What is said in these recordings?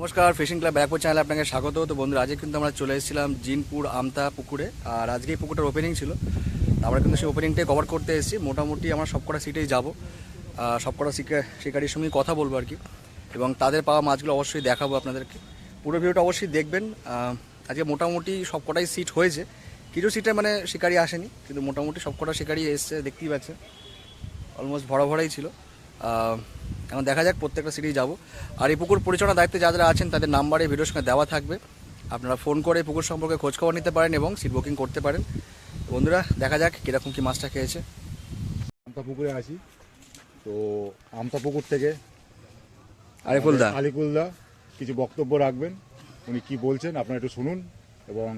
নমস্কার fishing club ব্যাকপুর চ্যানেলে আপনাকে স্বাগত। তো বন্ধুরা, আজকে কিন্তু আমরা চলে এসেছিলাম জিনপুর আমতা পুকুরে। আর আজকে পুকুরটার ওপেনিং ছিল। আমরা কিন্তু সেই ওপেনিংটাই কভার করতে এসেছি। মোটামুটি আমরা সবকটা সিটেই যাব। সবকটা শিকা- শিকারির সঙ্গে কথা বলব আর কি। এবং তাদের পাওয়া মাছগুলো অবশ্যই দেখাবো আপনাদেরকে। পুরো ভিডিওটা অবশ্যই দেখবেন। আজকে মোটামুটি সবকটাই সিট হয়েছে। কিছু সিটে মানে শিকারি আসেনি, কিন্তু মোটামুটি সবকটা শিকারি এসছে, দেখতেই পাচ্ছে অলমোস্ট ভরা ভরাই ছিল এখন দেখা যাক প্রত্যেকটা সিটেই যাব। আর এই পুকুর পরিচালনার দায়িত্বে যারা আছেন তাদের নাম্বারে ভিডিওর সঙ্গে দেওয়া থাকবে। আপনারা ফোন করে পুকুর সম্পর্কে খোঁজখবর নিতে পারেন এবং সিট বুকিং করতে পারেন। বন্ধুরা দেখা যাক কীরকম কী মাছটা খেয়েছে। আমতা পুকুরে আছি। তো আমতা পুকুর থেকে আরিফুল দা আলিকুলদা কিছু বক্তব্য রাখবেন। উনি কি বলছেন আপনারা একটু শুনুন। এবং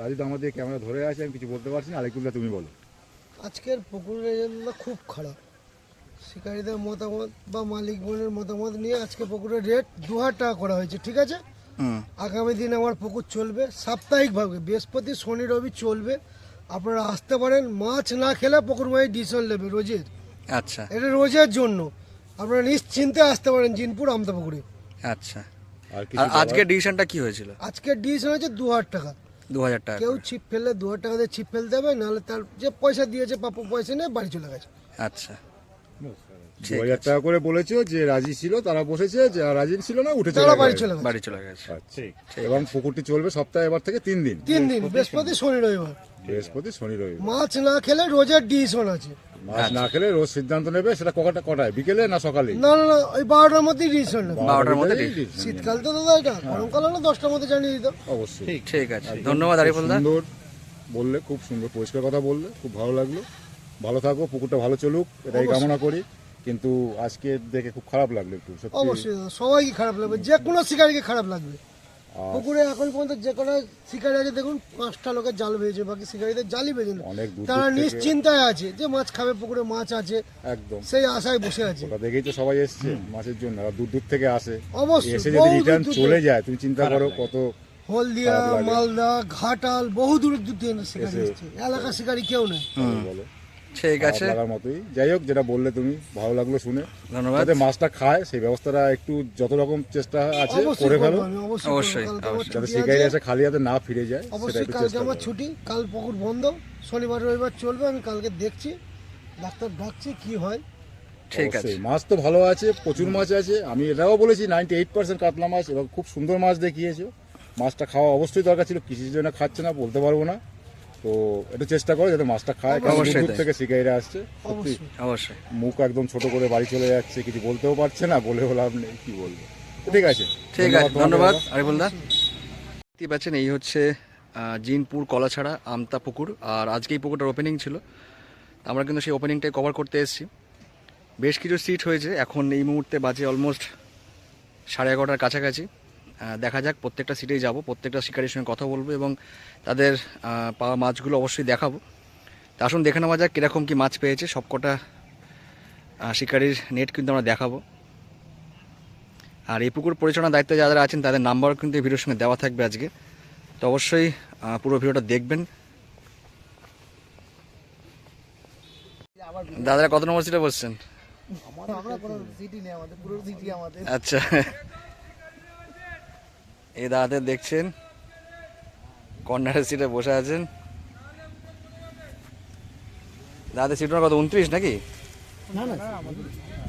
রাজুদা আমাদের ক্যামেরা ধরে আছে আমি কিছু বলতে পারছি না। আলিকুলদা তুমি বলো। আজকের পুকুরের খুব খারাপ। শিকারীদের মতামত বা মালিক বোনের মতামত নিয়ে আজকে পুকুরের রেট দু হাজার টাকা করা হয়েছে ঠিক আছে? হুম। আগামী দিন আমার পুকুর চলবে সাপ্তাহিকভাবে বৃহস্পতি শনি রবি চলবে। আপনারা আসতে পারেন মাছ না খেলে পুকুর মাই ডিসিশন নেবে রোজের। আচ্ছা। এটা রোজের জন্য। আপনারা নিশ্চিন্তে আসতে পারেন জিনপুর আমতা পুকুরে। আচ্ছা। আর আজকের ডিসিশনটা কি হয়েছিল? আজকের ডিসিশন হচ্ছে দু হাজার টাকা। দু হাজার টাকা কেউ। ছিপ ফেললে দু হাজার টাকা দিয়ে ছিপ ফেলতে হবে নাহলে তার যে পয়সা দিয়েছে পাপু পয়সা নিয়ে বাড়ি চলে গেছে। আচ্ছা। দু হাজার টাকা করে বলেছ যে রাজি ছিল তারা বসেছে যে রাজি ছিল না উঠে চলে বাড়ি চলে গেছে। বাড়ি চলে গেছে। আচ্ছা এবং পুকুরটি চলবে সপ্তাহে এবার থেকে তিন দিন। তিন দিন বৃহস্পতি শনি রবিবার। বৃহস্পতি শনি রবিবার। মাছ না খেলে রোজের ডিসিশন আছে। মাছ না খেলে রোজ সিদ্ধান্ত নেবে সেটা কটা কটায়? বিকেলে না সকালে? না না না ওই বারোটার মধ্যেই ডিসিশন নেবে। বারোটার মধ্যে শীতকাল তো দাদা এটা গরমকাল হলে দশটার মধ্যে জানিয়ে দিত অবশ্যই। ঠিক আছে। ধন্যবাদ সুন্দর বললে খুব সুন্দর পরিষ্কার কথা বললে খুব ভালো লাগল। ভালো থাকো পুকুরটা ভালো চলুক এটাই কামনা করি। কিন্তু আজকে দেখে খুব খারাপ লাগল একটু অবশ্যই সবাইকে খারাপ লাগবে যে কোনো শিকারীকে খারাপ লাগবে। পুকুরে এখন পর্যন্ত যে কোনো শিকারি আছে দেখুন পাঁচটা লোকের জাল বেজে বাকি শিকারীদের জালই বেজে তারা নিশ্চিন্তায় আছে যে মাছ খাবে পুকুরে মাছ আছে একদম। সেই আশায় বসে আছে। ওটা দেখেই তো সবাই এসছে মাছের জন্য দূর দূর থেকে আসে। অবশ্যই, এসে যদি রিটার্ন চলে যায় তুমি চিন্তা করো কত হলদিয়া মালদা ঘাটাল বহু দূর দূর থেকে শিকারি এসছে। এলাকার শিকারি কেউ নেই। বলো। ঠিক আছে। লাগার মতোই। যাই হোক যেটা বললে তুমি ভালো লাগল শুনে। ধন্যবাদ। যাতে মাছটা খায় সেই ব্যবস্থাটা একটু যত রকম চেষ্টা আছে করে ফেলো। আমি, অবশ্যই। যাতে শিকারি এসে খালি হাতে না ফিরে যায় সেটা অবশ্যই একটু কালকে চেষ্টা আমার ছুটি কাল পুকুর বন্ধ। শনিবার রবিবার চলবে আমি কালকে দেখছি ডাক্তার ডাকছি কি হয়। ঠিক আছে। মাছ তো ভালো আছে প্রচুর মাছ আছে। আমি এটাও বলেছি নাইনটি এইট পার্সেন্ট কাতলা মাছ এবং খুব সুন্দর মাছ দেখিয়েছো। মাছটা খাওয়া অবশ্যই দরকার ছিল কিসের জন্য খাচ্ছে না বলতে পারব না। তো একটু চেষ্টা করো যাতে মাছটা খায় কারণ দূর অবশ্যই দূর তাই। থেকে শিকারিরা আসছে সত্যি। অবশ্যই। অবশ্যই। মুখ একদম ছোট করে বাড়ি চলে যাচ্ছে কিছু বলতেও পারছে না বলে লাভ নেই কি বলব। ঠিক আছে ঠিক আছে তোমাকে ধন্যবাদ দাদা। আরিফুল দা। দেখতেই পাচ্ছেন এই হচ্ছে আহ, জিনপুর কলাছাড়া আমতা পুকুর আর আজকে এই পুকুরটার ওপেনিং ছিল। আমরা কিন্তু সেই ওপেনিংটাই কভার করতে এসেছি। বেশ কিছু সিট হয়েছে এখন এই মুহূর্তে বাজে অলমোস্ট সাড়ে এগারোটার কাছাকাছি। দেখা যাক প্রত্যেকটা সিটেই যাব প্রত্যেকটা শিকারির সঙ্গে কথা বলব এবং তাদের পাওয়া মাছগুলো অবশ্যই দেখাবো। তা আসুন দেখে নেওয়া যাক কীরকম কী মাছ পেয়েছে। সবকটা শিকারির নেট কিন্তু আমরা দেখাবো। আর এই পুকুর পরিচালনার দায়িত্বে যারা আছেন তাদের নাম্বার কিন্তু এই ভিডিওর সঙ্গে দেওয়া থাকবে আজকে। তো অবশ্যই পুরো ভিডিওটা দেখবেন। দাদারা কত নম্বর সিটে বসছেন? আচ্ছা। এই দাদাদের দেখছেন কর্নারের সিটে বসে আছেন। দাদাদের সিট নম্বর কত উনত্রিশ নাকি? না না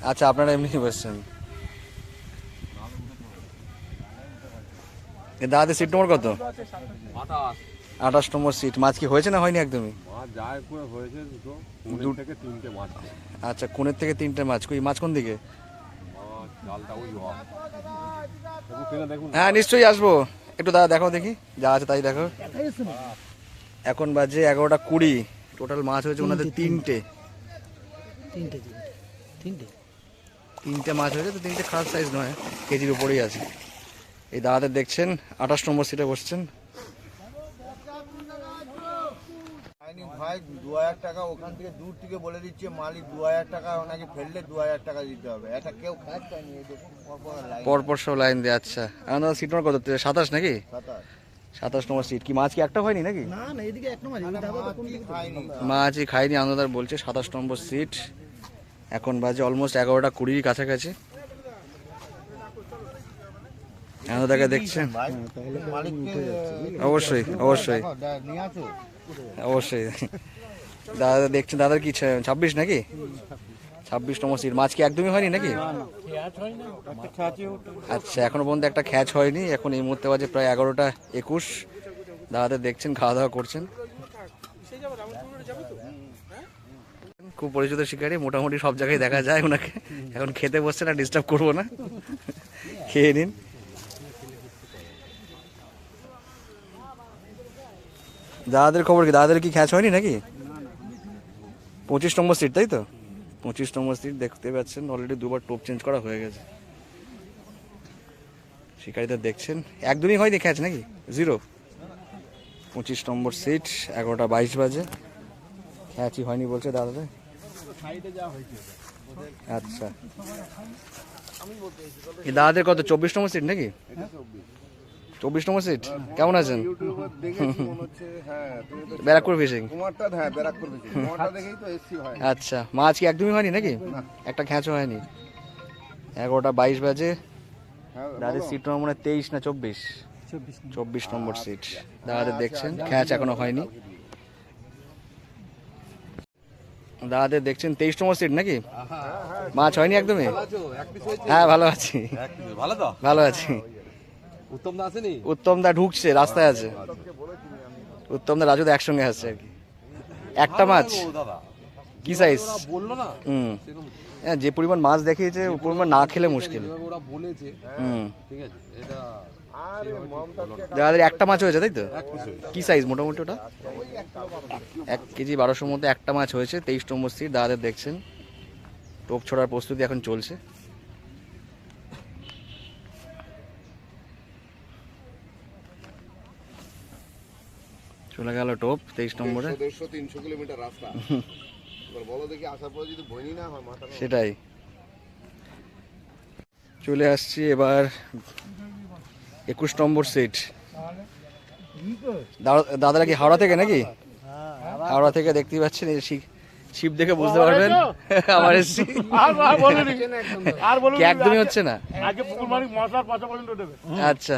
আচ্ছা আপনারা এমনি বসছেন। দাদাদের সিট নম্বর কত? আঠাশ নম্বর সিট মাছ কি হয়েছে না হয়নি একদমই? মাছ যায় করে হয়েছে দুটো কুড়ি দু- থেকে তিনটে মাছ। আচ্ছা কোণের থেকে তিনটে মাছ? কই মাছ কোন দিকে? হ্যাঁ নিশ্চয়ই আসব। একটু দাদা দেখো দেখি যা আছে তাই দেখো এখন বাজে এগারোটা কুড়ি। টোটাল মাছ হয়েছে ওনাদের তিনটে তিনটে। তিনটে তিনটে। মাছ হয়েছে তো তিনটে খারাপ সাইজ নয় কেজির উপরেই আছে। এই দাদাদের দেখছেন আঠাশ নম্বর সিটে বসছেন। ভাই দু হাজার টাকা ওখান থেকে দূর থেকে বলে দিচ্ছে মালিক দু হাজার টাকা ওনাকে ফেললে দু হাজার টাকা দিতে হবে। এটা কেউ কাজ পায়নি পরপর সব লাইন দিয়ে আচ্ছা। দাদা সিট নম্বর কত? সাতাশ নাকি? সাতাশ। নম্বর সিট কি মাছ কি একটা হয়নি নাকি? না না এদিকে এক নম্বর মাছই খাইনি আনন্দার বলছে সাতাশ নম্বর সিট এখন বাজে অলমোস্ট এগারোটা কুড়ির কাছাকাছি। আনন্দদাকে দেখছেন। অবশ্যই অবশ্যই। অবশ্যই। দাদা দেখছেন, দাদার কি ছাব্বিশ নাকি? ছাব্বিশ নম্বর সিট মাছ কি একদমই হয়নি নাকি? আচ্ছা এখনও পর্যন্ত একটা খ্যাচ হয়নি। এখন এই মুহূর্তে বাজে প্রায় এগারোটা একুশ। দাদাদের দেখছেন, খাওয়া দাওয়া করছেন। খুব পরিচিত শিকারী, মোটামুটি সব জায়গায় দেখা যায় ওনাকে। এখন খেতে বসছে না ডিস্টার্ব করব না। খেয়ে নিন। দাদাদের খবর কি? দাদাদের কি খ্যাচ হয়নি নাকি? পঁচিশ নম্বর সিট তাই তো? পঁচিশ নম্বর সিট দেখতে পাচ্ছেন অলরেডি দুবার টোপ চেঞ্জ করা হয়ে গেছে। শিকারীদের দেখছেন। একদমই হয়নি খ্যাচ নাকি? জিরো পঁচিশ নম্বর সিট এগারোটা বাইশ বাজে। খ্যাচই হয়নি বলছে দাদাদের। আচ্ছা। দাদাদের কত? চব্বিশ নম্বর সিট নাকি? চব্বিশ নম্বর সিট কেমন আছেন? ব্যারাকপুর ফিশিং আচ্ছা মাছ কি একদমই হয়নি নাকি? একটা খ্যাঁচও হয়নি। এগারোটা বাইশ বাজে। দাদাদের সিট নম্বর মনে হয় তেইশ না চব্বিশ? চব্বিশ নম্বর সিট দাদাদের দেখছেন খ্যাচ এখনও হয়নি। দাদাদের দেখছেন তেইশ নম্বর সিট নাকি? মাছ হয়নি একদমই? হ্যাঁ ভালো আছি। ভালো তো? ভালো আছি। উত্তম দা আসেনি? উত্তম দা ঢুকছে রাস্তায় আছে। উত্তম দা রাজু দা একসঙ্গে আসছে আর কি। একটা মাছ। কি সাইজ বলল না? হুম। হ্যাঁ যে পরিমাণ মাছ দেখিয়েছে ও পরিমাণ না খেলে মুশকিল। ওরা বলেছে। হুম। ঠিক আছে এটা একটা মাছ হয়েছে তাই তো? কি সাইজ মোটামুটি ওটা? এক কেজি বারোশোর মধ্যে একটা মাছ হয়েছে তেইশ নম্বর সিট দাদাদের দেখছেন। টোপ ছোড়ার প্রস্তুতি এখন চলছে। চলে গেল টোপ তেইশ নম্বরে। দেড়শো তিনশো কিলোমিটার রাস্তা। বলো দেখি আসার পরে যদি বইনি না হয় মাথা সেটাই। চলে আসছি এবার একুশ নম্বর সিট দাদা- দাদারা কি হাওড়া থেকে নাকি? হাওড়া থেকে দেখতেই পাচ্ছেন শিব দেখে বুঝতে পারবেন। আমার এসছি কি একদমই হচ্ছে না? আচ্ছা।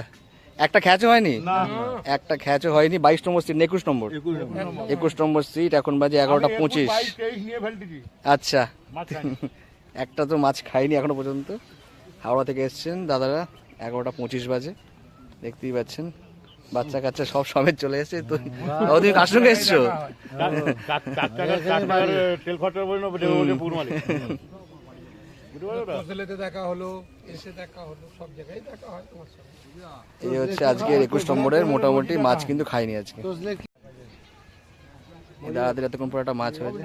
একটা খ্যাচও হয়নি? একটা খ্যাচও হয়নি বাইশ নম্বর সিট একুশ নম্বর। একুশ নম্বর। সিট এখন বাজে এগারোটা পঁচিশ। আচ্ছা। একটা তো মাছ খাইনি এখনও পর্যন্ত। হাওড়া থেকে এসছেন দাদারা এগারোটা পঁচিশ বাজে। দেখতেই পাচ্ছেন বাচ্চা কাচ্চা সব সমেত চলে এসেছে। তো তুমি কার সঙ্গে এসছো? দেখা হলো এসে দেখা হলো সব জায়গায় দেখা হয় তোমার সঙ্গে। এই হচ্ছে আজকের একুশ নম্বরের মোটামুটি মাছ কিন্তু খাইনি আজকে। দাদাদের এতক্ষণ পর একটা মাছ হয়েছে।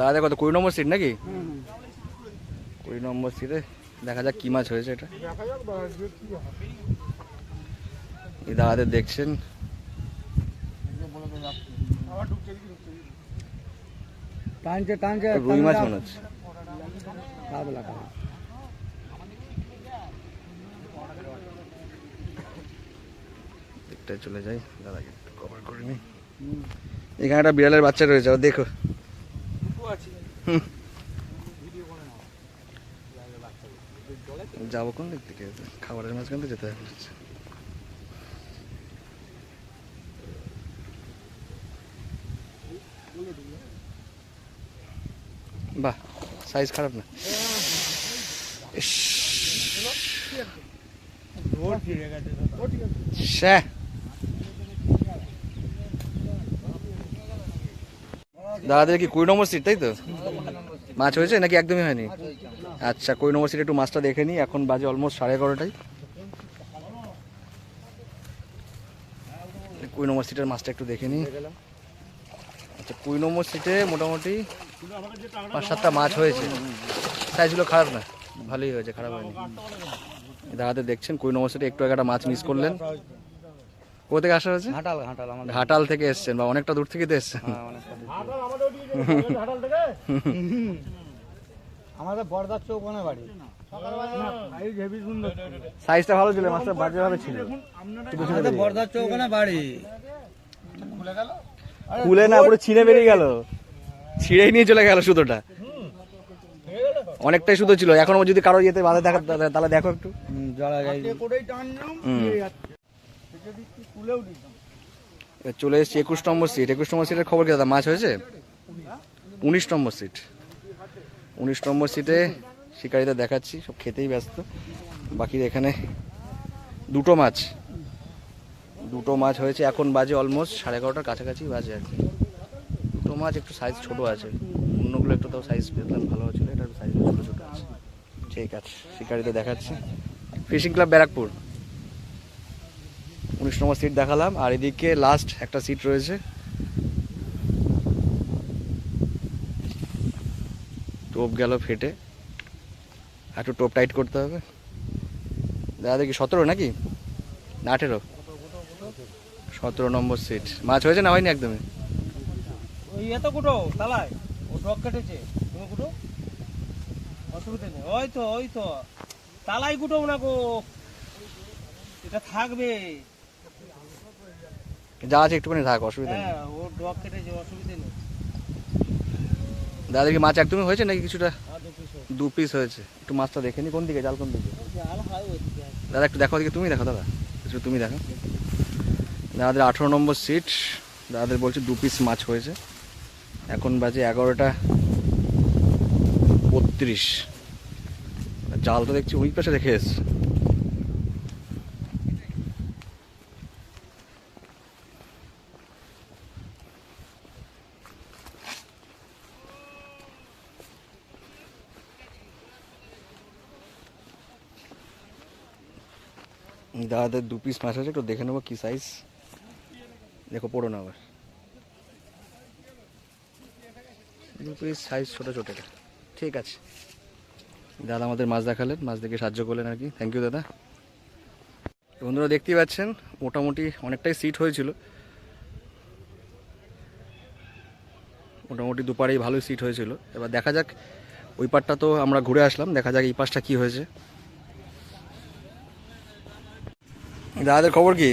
দাদা কত কুড়ি নম্বর সিট নাকি? কুড়ি নম্বর সিটে দেখা যাক কি মাছ হয়েছে এটা। এই দাদাদের দেখছেন। টানছে টানছে রুই মাছ মনে হচ্ছে। দিকটায় চলে যাই। দাদাকে কভার করে নি এখানে একটা বিড়ালের বাচ্চা রয়েছে ও দেখো। যাব কোন দিক থেকে? খাবারের মাঝখান থেকে যেতে হবে বাহ সাইজ খারাপ না। দাদাদের কি কুড়ি নম্বর সিট তাই তো? মাছ হয়েছে নাকি একদমই হয়নি? আচ্ছা কুড়ি নম্বর সিটে একটু মাছটা দেখে নিই এখন বাজে অলমোস্ট সাড়ে এগারোটায় কুড়ি নম্বর সিটের মাছটা একটু দেখে নিই আচ্ছা কুড়ি নম্বর সিটে মোটামুটি পাঁচ সাতটা মাছ হয়েছে। সাইজগুলো খারাপ না ভালোই হয়েছে খারাপ হয়নি। দাদাদের দেখছেন কুড়ি নম্বর সিটে একটু একটা মাছ মিস করলেন। কোথা থেকে আসা হয়েছে ঘাটাল ঘাটাল আমাদের। ঘাটাল থেকে এসছেন বা অনেকটা দূর থেকে তো এসছেন। আমাদের বরদার চৌকনে বাড়ি। সাইজটা ভালো ছিল মাছটা বাজে ভাবে ছিল বাড়ি। খুলে না পুরো ছিঁড়ে বেরিয়ে গেল। ছিঁড়েই নিয়ে চলে গেল সুতোটা। অনেকটাই সুতো ছিল। এখন যদি কারও যেতে বাধা দেখা তাহলে দেখো একটু। চলে এসেছি একুশ নম্বর সিট একুশ নম্বর সিটের খবর কি দাদা? মাছ হয়েছে? উনিশ নম্বর সিট উনিশ নম্বর সিটে শিকারিদের দেখাচ্ছি। সব খেতেই ব্যস্ত। বাকি এখানে দুটো মাছ। দুটো মাছ হয়েছে। এখন বাজে অলমোস্ট সাড়ে এগারোটার কাছাকাছি বাজে আর কি। দুটো মাছ একটু সাইজ ছোট আছে। অন্যগুলো একটু তাও সাইজ পেতাম ভালো ছিল এটা সাইজ ছোটো ছোটো আছে। ঠিক আছে, শিকারিতে দেখাচ্ছি। Fishing club Barrackpore. উনিশ নম্বর সিট দেখালাম, আর এদিকে লাস্ট একটা সিট রয়েছে। টোপ গেল ফেটে। একটু টোপ টাইট করতে হবে। দাদা, দেখি সতেরো নাকি? না, আঠেরো। সতেরো নম্বর সিট মাছ হয়েছে না হয়নি একদমই? ওই এত কুটো তালায়? ও ডগ কেটেছে। তুমি কুটো? অসুবিধা নেই। ওই তো ওই তো। তালাই কুটো না গো। এটা থাকবে। যা আছে একটুখানি থাক অসুবিধা নেই। হ্যাঁ ও ডগ কেটেছে অসুবিধা নেই। দাদা দেখি মাছ একদমই হয়েছে নাকি কিছুটা? আর দু পিস হয়েছে। একটু মাছটা দেখে নি কোন দিকে? জাল কোন দিকে? হয় দাদা একটু দেখো দিকে তুমি দেখো দাদা। একটু তুমি দেখো। দাদাদের আঠেরো নম্বর সিট দাদাদের বলছে দু পিস মাছ হয়েছে। এখন বাজে এগারোটা বত্রিশ। জাল তো দেখছি ওই পাশে রেখে এসছে। দাদাদের দু পিস মাছ আছে, একটু দেখে নেব কী সাইজ দেখো, পড়ো না আবার। পিস সাইজ ছোটো ছোটো ঠিক আছে। দাদা আমাদের মাছ দেখালেন, মাছ দেখে সাহায্য করলেন আর কি। থ্যাংক ইউ দাদা। বন্ধুরা, দেখতেই পাচ্ছেন, মোটামুটি অনেকটাই সিট হয়েছিল। মোটামুটি দুপারেই ভালোই সিট হয়েছিল। এবার দেখা যাক, ওই পারটা তো আমরা ঘুরে আসলাম, দেখা যাক এই পাশটা কি হয়েছে। দাদাদের খবর কি?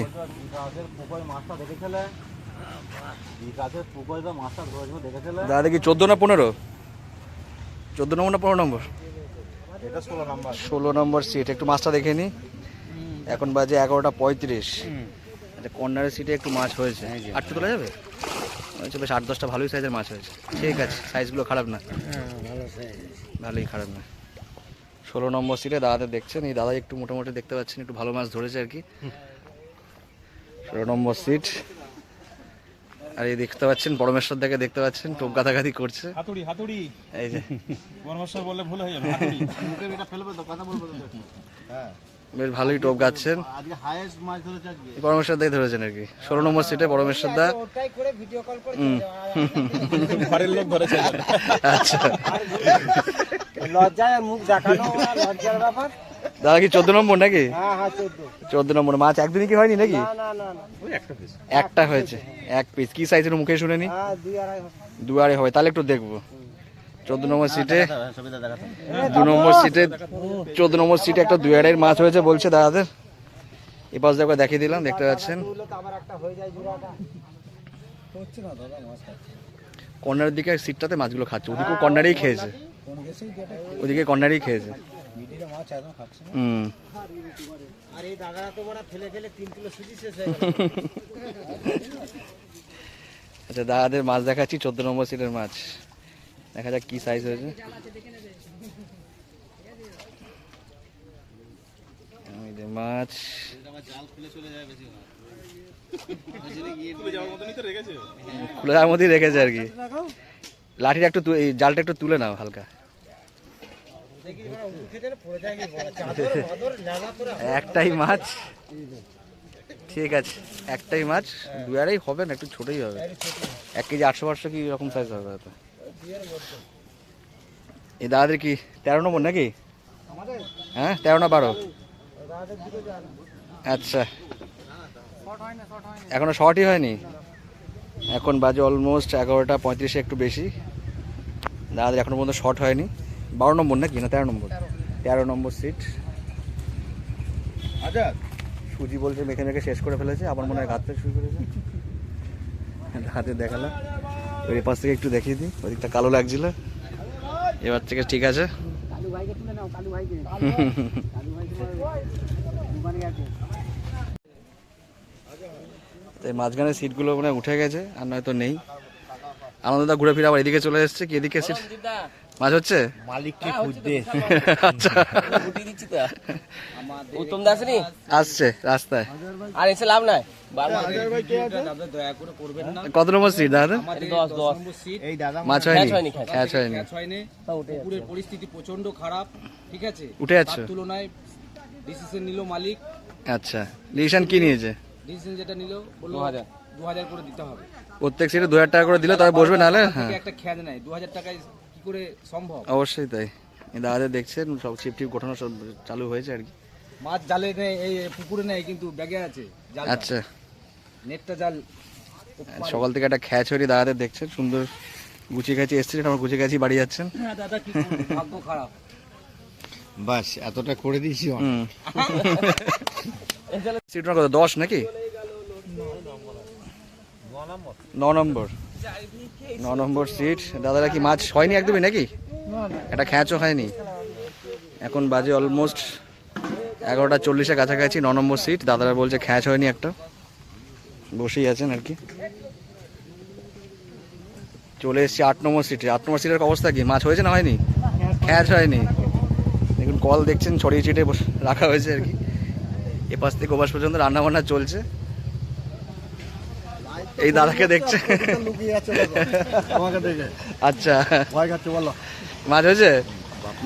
দাদা কি চোদ্দ না পনেরো? চোদ্দ নম্বর না পনেরো নম্বর? এটা ষোলো নাম্বার। ষোলো নম্বর সিট একটু মাছটা দেখে নি। এখন বাজে এগারোটা পঁয়ত্রিশ। আচ্ছা কর্নারের সিটে একটু মাছ হয়েছে। আটটু তোলা যাবে? হয়েছে বেশ আট দশটা ভালোই সাইজের মাছ হয়েছে। ঠিক আছে সাইজগুলো খারাপ না। ভালোই খারাপ না। ষোলো নম্বর সিটে দাদাদের দেখছেন এই দাদা একটু মোটামুটি দেখতে পাচ্ছেন একটু ভালো মাছ ধরেছে আর কি। ষোলো নম্বর সিট আর এই দেখতে পাচ্ছেন পরমেশ্বর দাকে দেখতে পাচ্ছেন টোপ গাদাগাদি করছে। হাতুড়ি হাতুড়ি। এই যে। পরমেশ্বর বললে ভুল হয়ে যাবে হাতুড়ি। মুখে এটা ফেলবে তো কথা বলব তো হ্যাঁ। বেশ ভালোই টোপ গাচ্ছেন। আজকে হাইয়েস্ট মাছ ধরেছে আজকে পরমেশ্বর দাই ধরেছেন আর কি। ষোলো নম্বর সিটে পরমেশ্বর দা ওটাই করে ভিডিও কল করে ঘরের লোক ধরেছে। আচ্ছা। লজ্জায় মুখ দেখানো লজ্জার ব্যাপার। দাদা কি চোদ্দ নম্বর নাকি? হ্যাঁ হ্যাঁ চোদ্দ। নম্বর মাছ একদিনই কি হয়নি নাকি? না না না না। একটা হয়েছে এক পিস কি সাইজের মুখে শুনেনি? হ্যাঁ দুই আড়াই হবে। তাহলে একটু দেখব। চোদ্দ নম্বর সিটে দু নম্বর সিটে চোদ্দ নম্বর সিটে একটা দুই আড়াইয়ের মাছ হয়েছে বলছে দাদাদের। এই পাশ দেখো দেখিয়ে দিলাম দেখতে পাচ্ছেন। হয়ে কর্নারের দিকে সিটটাতে মাছগুলো খাচ্ছে। ওদিকেও কর্নারেই খেয়েছে। ওদিকে কর্নারেই খেয়েছে। হুম। আর এই দাদারা তো বড় ফেলে ফেলে তিন কিলো সুজি শেষ হয়ে গেল। আচ্ছা দাদাদের মাছ দেখাচ্ছি চোদ্দ নম্বর সিটের মাছ। দেখা যাক কি সাইজ হয়েছে। মাছ। খুলে যাওয়ার মধ্যেই রেখেছে। আর কি। লাঠিটা একটু তু- এই জালটা একটু তুলে নাও হালকা। একটাই মাছ। ঠিক আছে, একটাই মাছ, দু আড়াই হবে না, একটু ছোটই হবে। এক কেজি আটশো পাঁচশো কি রকম সাইজ হবে হয়তো। এই দাদাদের কি তেরো নম্বর নাকি? হ্যাঁ তেরো না বারো? আচ্ছা। এখনও শর্টই হয়নি? এখন বাজে অলমোস্ট এগারোটা পঁয়ত্রিশে একটু বেশি। দাদাদের এখনও পর্যন্ত শর্ট হয়নি। বারো নম্বর নাকি না তেরো নম্বর? তেরো। নম্বর সিট আচ্ছা। সুজি বলছে মেখে মেখে শেষ করে ফেলেছে আবার মনে হয় ঘাটতে শুরু করেছে। হাতে দেখালাম। এবার এপাশ থেকে একটু দেখিয়ে দিই ওদিকটা কালো লাগছিল। এবার থেকে ঠিক আছে। তাই মাঝখানে সিটগুলো মানে উঠে গেছে আর নয়তো নেই। আনন্দদা ঘুরে ফিরে আবার এদিকে চলে এসছে কি এদিকে সিট মাছ হচ্ছে? মালিককে খুঁজতে আচ্ছা। উত্তম দাস নি আসছে রাস্তায়। আর এসে লাভ নাই? কত নম্বর সিট দাদা? মাছ হয়নি। Catch হয়নি, পুকুরের পরিস্থিতি প্রচণ্ড খারাপ ঠিক আছে? উঠে যাচ্ছ। তুলনায় ডিসিশন নিল মালিক। আচ্ছা। ডিসিশন কি নিয়েছে? ডিসিশন যেটা নিল বলল দু হাজার। করে দিতে হবে। প্রত্যেক সিটে দু হাজার টাকা করে দিলে তবে বসবে নাহলে? হ্যাঁ। একটা খ্যাদ নেয় দু হাজার টাকায় করে সম্ভব? অবশ্যই তাই। এই দাদাদের দেখছেন সব চিপ টিপ গোঠানো সব চালু হয়েছে আর কি। মাছ জালে নেই এই পুকুরে নেই কিন্তু ব্যাগে আছে জাল আচ্ছা। নেটটা জাল সকাল থেকে একটা খ্যাচ হয়নি দাদাদের দেখছেন সুন্দর গুছিয়ে গেছি এসছিলেন আমার গুছিয়ে গেছি বাড়ি যাচ্ছেন। দাদা কি ভাগ্য খারাপ। বাস এতটা করে দিয়েছি সিট কত? দশ নাকি? ন নম্বর। ন নম্বর সিট। দাদারা কি মাছ হয়নি একদমই নাকি? একটা খ্যাচও হয়নি। এখন বাজে অলমোস্ট এগারোটা চল্লিশের কাছাকাছি ন নম্বর সিট। দাদারা বলছে খ্যাচ হয়নি একটা। বসেই আছেন আর কি। চলে এসেছি আট নম্বর সিটে। আট নম্বর সিটের অবস্থা কি? মাছ হয়েছে না হয়নি? খ্যাচ হয়নি। দেখুন, কল দেখছেন, ছড়িয়ে ছিটে রাখা হয়েছে আর কি। এপাশ থেকে ওপাশ পর্যন্ত রান্না বান্না চলছে। এই দাদাকে দেখছে। আচ্ছা। মাছ হয়েছে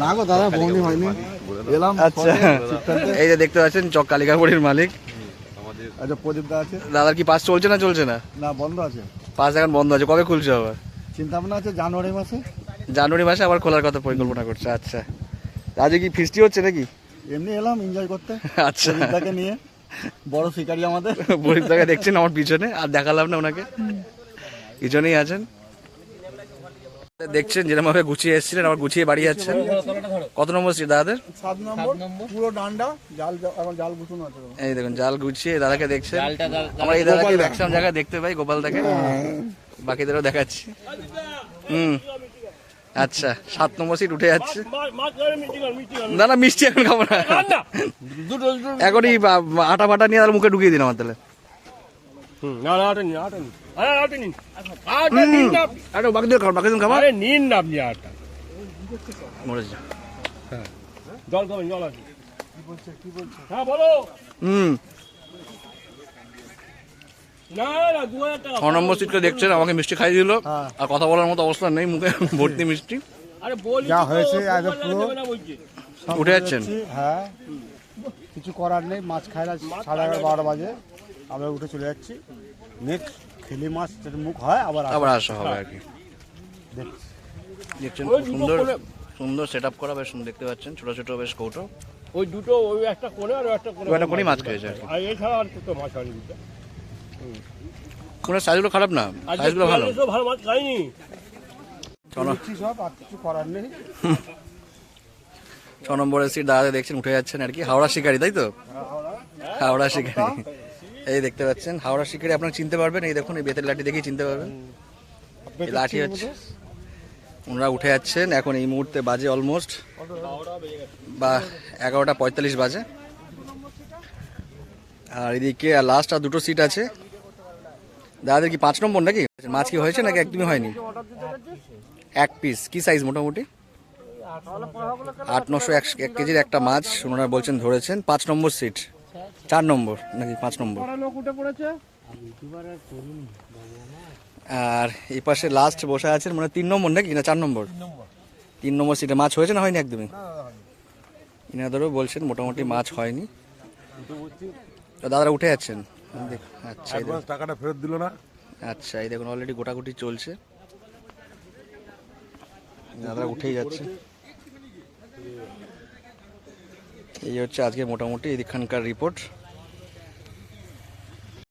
না গো দাদা বৌনি হয়নি। এলাম আচ্ছা। এই যে দেখতে পাচ্ছেন চক কালিকাপুরীর মালিক। আচ্ছা প্রদীপ দা আছে? দাদার কি পাস চলছে না চলছে না? না বন্ধ আছে। পাস এখন বন্ধ আছে কবে খুলছে আবার? চিন্তা ভাবনা আছে জানুয়ারি মাসে? জানুয়ারি মাসে আবার খোলার কথা পরিকল্পনা করছে আচ্ছা। আজকে কি ফিস্টি হচ্ছে নাকি? এমনি এলাম এনজয় করতে। আচ্ছা। নিয়ে। বড় শিকারি আমাদের। বরিদাকে দেখছেন আমার পিছনে আর দেখালাম না ওনাকে। পিছনেই আছেন। দেখছেন যেরকম ভাবে গুছিয়ে এসেছিলেন আবার গুছিয়ে বাড়ি যাচ্ছেন। কত নম্বর সিট দাদাদের? সাত নম্বর পুরো ডান্ডা জাল এখন জাল গুছানো আছে এই দেখুন জাল গুছিয়ে দাদাকে দেখছেন। আমরা এই দাদাকে ম্যাক্সিমাম জায়গায় দেখতে পাই গোপাল দাকে। বাকিদেরও দেখাচ্ছি। হুম। আচ্ছা সাত নম্বর সিট উঠে যাচ্ছে। না না মিষ্টি এখন খাব না। এখনই আটা ফাটা নিয়ে তাহলে মুখে ঢুকিয়ে দিন আমার তাহলে। আপনি জল খাবেন জল আছে। হ্যাঁ বলো। হুম। না না দু হাজার টাকা ছ নম্বর সিটকে দেখছেন আমাকে মিষ্টি খাইয়ে দিল। আর কথা বলার মতো অবস্থা নেই মুখে ভর্তি মিষ্টি। যা হয়েছে। উঠে যাচ্ছেন। হ্যাঁ। কিছু করার নেই মাছ খাই না সাড়ে এগারো বারো বাজে। আমরা উঠে চলে যাচ্ছি। নেক্সট খেলি মাছ মুখ হয় আবার আবার আসা হবে আর কি। দেখছেন খুব সুন্দর সুন্দর সেট আপ করা বেশ সুন্দর দেখতে পাচ্ছেন ছোট ছোট বেশ কৌটো। ওই দুটো ওই একটা কোণে আর একটা কোণে মাছ খেয়েছে আর কি। এছাড়া আর মাছ হয়নি দুটো সাইজগুলো খারাপ না? সাইজগুলো ভালো। ভালো মাছ খাইনি। ছ নম্বরের সিট দাদাতে দেখছেন উঠে যাচ্ছেন আর কি। হাওড়া শিকারি তাই তো? হাওড়া শিকারি। এই দেখতে পাচ্ছেন হাওড়া শিকারি আপনারা চিনতে পারবেন। এই দেখুন এই বেতের লাঠি দেখেই চিনতে পারবেন। এই লাঠি হচ্ছে ওনারা উঠে যাচ্ছেন এখন এই মুহূর্তে বাজে অলমোস্ট বা এগারোটা পঁয়তাল্লিশ বাজে। আর এদিকে লাস্ট আর দুটো সিট আছে। দাদাদের কি পাঁচ নম্বর নাকি? মাছ কি হয়েছে নাকি একদমই হয়নি? এক পিস কি সাইজ মোটামুটি? আট নশো এক কেজির একটা মাছ ওনারা বলছেন ধরেছেন পাঁচ নম্বর সিট চার নম্বর নাকি পাঁচ নম্বর? আর এই পাশে লাস্ট বসে আছেন মানে তিন নম্বর নাকি না চার নম্বর? তিন নম্বর। সিটে মাছ হয়েছে না হয়নি একদমই? ইনাদেরও বলছেন মোটামুটি মাছ হয়নি। তো দাদারা উঠে যাচ্ছেন? আচ্ছা এই দেখুন। টাকাটা ফেরত দিল না। আচ্ছা এই দেখুন অলরেডি গোটাগুটি চলছে। দাদা উঠেই যাচ্ছে। এই হচ্ছে আজকে মোটামুটি এদিকখানকার রিপোর্ট